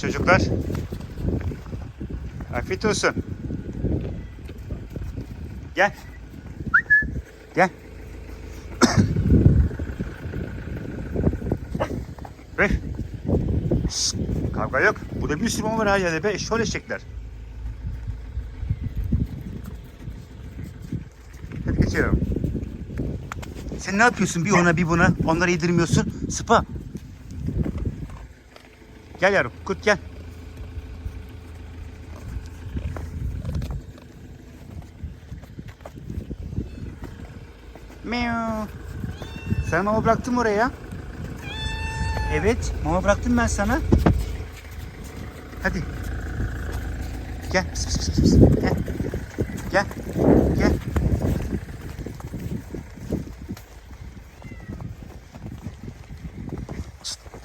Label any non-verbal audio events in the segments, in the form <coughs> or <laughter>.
Çocuklar. Afiyet olsun. Gel. Gel. <coughs> Şşt, Kavga yok. Burada bir sürü var her yerde be. Şöyle eşekler. Hadi geçiyorum. Sen ne yapıyorsun bir ona bir buna? Onları yedirmiyorsun. Sıpa. Gel yavrum. Kurt gel. Miau. Sana mama bıraktım oraya. Evet, mama bıraktım ben sana. Hadi. Gel. Pıs, pıs, pıs, pıs. Gel. Gel. Gel.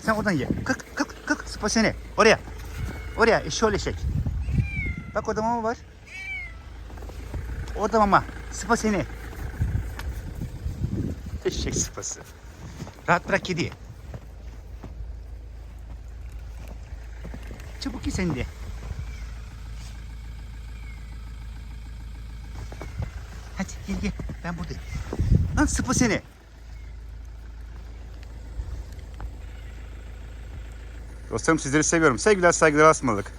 Sen oradan ye. Kalk, kalk, Sıpa seni. Oraya. Oraya. Şöyle çek. Bak orada mama var. Orada mama. Sıpa seni. Eşek sıpası. Rahat bırak kediyi. Çabuk ye sen de. Hadi gel gel. Ben buradayım. Lan sıpa seni. Dostlarım sizleri seviyorum. Sevgiler saygılar asmalık.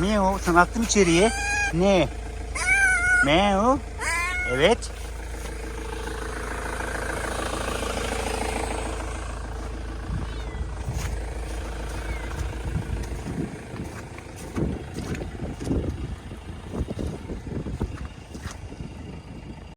Ne o? Sen attım içeriye. Ne? Ne o? Evet.